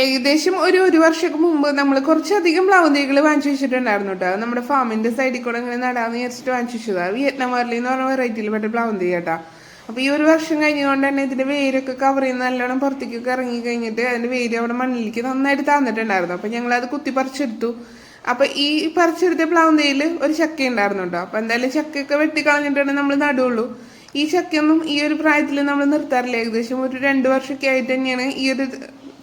ഏകദേശം ഒരു ഒരു വർഷം മുമ്പ് നമ്മൾ കുറച്ചധികം പ്ലവ് വാങ്ങിച്ചു വെച്ചിട്ടുണ്ടായിരുന്നു കേട്ടോ നമ്മുടെ ഫാമിന്റെ സൈഡിൽ കൂടെ ഇങ്ങനെ നടാന്ന് വിചാരിച്ചിട്ട് വാങ്ങിച്ചു വെച്ചതാണ് വിയറ്റ്നാം വാർലി എന്ന് പറഞ്ഞ വെറൈറ്റിയിൽ പെട്ട കേട്ടാ അപ്പൊ ഈ ഒരു വർഷം കഴിഞ്ഞുകൊണ്ട് തന്നെ ഇതിന്റെ വേരൊക്കെ കവർ ചെയ്യുന്ന നല്ലോണം പുറത്തേക്കൊക്കെ ഇറങ്ങി കഴിഞ്ഞിട്ട് അതിന്റെ വേര് അവിടെ മണ്ണിലേക്ക് നന്നായിട്ട് താന്നിട്ടുണ്ടായിരുന്നു. അപ്പൊ ഞങ്ങൾ അത് കുത്തി പറിച്ചെടുത്തു. അപ്പൊ ഈ പറിച്ചെടുത്ത പ്ലാവും ഒരു ചക്ക ഉണ്ടായിരുന്നു കേട്ടോ അപ്പൊ എന്തായാലും ചക്കയൊക്കെ വെട്ടിക്കളഞ്ഞിട്ടാണ് നമ്മൾ നടുള്ളൂ. ഈ ചക്കയൊന്നും ഈ ഒരു പ്രായത്തിൽ നമ്മൾ നിർത്താറില്ല. ഏകദേശം ഒരു രണ്ട് വർഷമൊക്കെ ആയിട്ട് തന്നെയാണ് ഈ ഒരു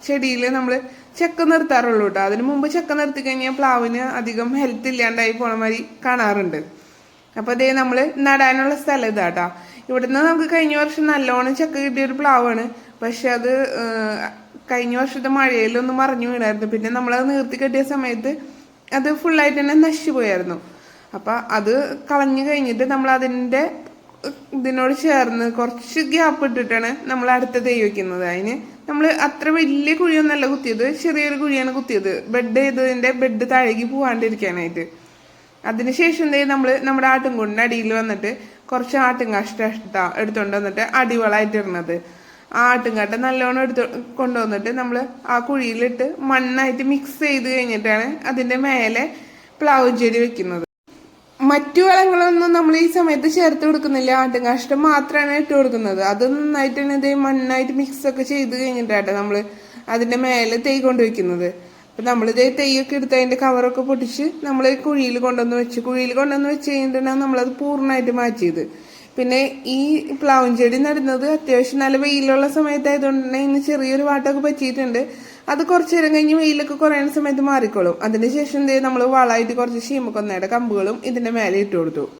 ചെടിയിൽ നമ്മൾ ചക്ക നിർത്താറുള്ളൂ കേട്ടോ അതിന് മുമ്പ് ചക്ക നിർത്തി കഴിഞ്ഞാൽ പ്ലാവിന് അധികം ഹെൽത്ത് ഇല്ലാണ്ടായി പോണ മാതിരി കാണാറുണ്ട്. അപ്പൊ അതേ നമ്മൾ നടാനുള്ള സ്ഥലം ഇതാട്ടാ ഇവിടുന്ന് നമുക്ക് കഴിഞ്ഞ വർഷം നല്ലോണം ചക്ക കിട്ടിയ ഒരു പ്ലാവാണ്. പക്ഷെ അത് കഴിഞ്ഞ വർഷത്തെ മഴയിലൊന്നും മറിഞ്ഞു വീണായിരുന്നു. പിന്നെ നമ്മളത് നിർത്തി കെട്ടിയ സമയത്ത് അത് ഫുള്ളായിട്ട് തന്നെ നശിച്ചു പോയായിരുന്നു. അപ്പൊ അത് കളഞ്ഞു കഴിഞ്ഞിട്ട് നമ്മൾ അതിന്റെ ഇതിനോട് ചേർന്ന് കുറച്ച് ഗ്യാപ്പ് ഇട്ടിട്ടാണ് നമ്മൾ അടുത്ത തൈ വെക്കുന്നത് അതിന് നമ്മൾ അത്ര വലിയ കുഴിയൊന്നല്ല കുത്തിയത് ചെറിയൊരു കുഴിയാണ് കുത്തിയത്. ബെഡ് ചെയ്തതിന്റെ ബെഡ് താഴേക്ക് പോവാണ്ടിരിക്കാനായിട്ട്. അതിനുശേഷം എന്തേ നമ്മൾ നമ്മുടെ ആട്ടുംകൂടിന്റെ അടിയിൽ വന്നിട്ട് കുറച്ച് ആട്ടുംകാഷ്ട എടുത്തോണ്ട് വന്നിട്ട് അടിവളായിട്ട് ഇടുന്നത്. ആ ആട്ടുംകാട്ട നല്ലോണം എടുത്ത് കൊണ്ടുവന്നിട്ട് നമ്മൾ ആ കുഴിയിലിട്ട് മണ്ണായിട്ട് മിക്സ് ചെയ്ത് കഴിഞ്ഞിട്ടാണ് അതിന്റെ മേലെ പ്ലാവ് ചെടി വെക്കുന്നത് മറ്റു വളങ്ങളൊന്നും നമ്മൾ ഈ സമയത്ത് ചേർത്ത് കൊടുക്കുന്നില്ല. ആട്ടുംകാഷ്ടം മാത്രമാണ് ഇട്ട് കൊടുക്കുന്നത്. അത് നന്നായിട്ട് തന്നെ ഇതേ മണ്ണായിട്ട് മിക്സ് ഒക്കെ ചെയ്ത് കഴിഞ്ഞിട്ടാട്ടെ നമ്മൾ അതിന്റെ മേലെ തൈ കൊണ്ടുവയ്ക്കുന്നത്. അപ്പൊ നമ്മളിതേ തൈയൊക്കെ എടുത്ത് അതിന്റെ കവറൊക്കെ പൊട്ടിച്ച് നമ്മൾ കുഴിയിൽ കൊണ്ടുവന്ന് വെച്ച് കുഴിയിൽ കൊണ്ടുവന്ന് വെച്ച് കഴിഞ്ഞിട്ടാണ് നമ്മളത് പൂർണമായിട്ട് മാറ്റിയത്. പിന്നെ ഈ പ്ലാവും ചെടി നടുന്നത് അത്യാവശ്യം നല്ല വെയിലുള്ള സമയത്തായതുകൊണ്ട് തന്നെ ഇന്ന് ചെറിയൊരു വാട്ടൊക്കെ പറ്റിയിട്ടുണ്ട്. അത് കുറച്ച് നേരം കഴിഞ്ഞ് വെയിലൊക്കെ കുറയുന്ന സമയത്ത് മാറിക്കോളും. അതിനുശേഷം എന്ത് നമ്മൾ വളമായിട്ട് കുറച്ച് ശീമക്കൊന്നയുടെ കമ്പുകളും ഇതിന്റെ മേലെ ഇട്ട് കൊടുത്തു.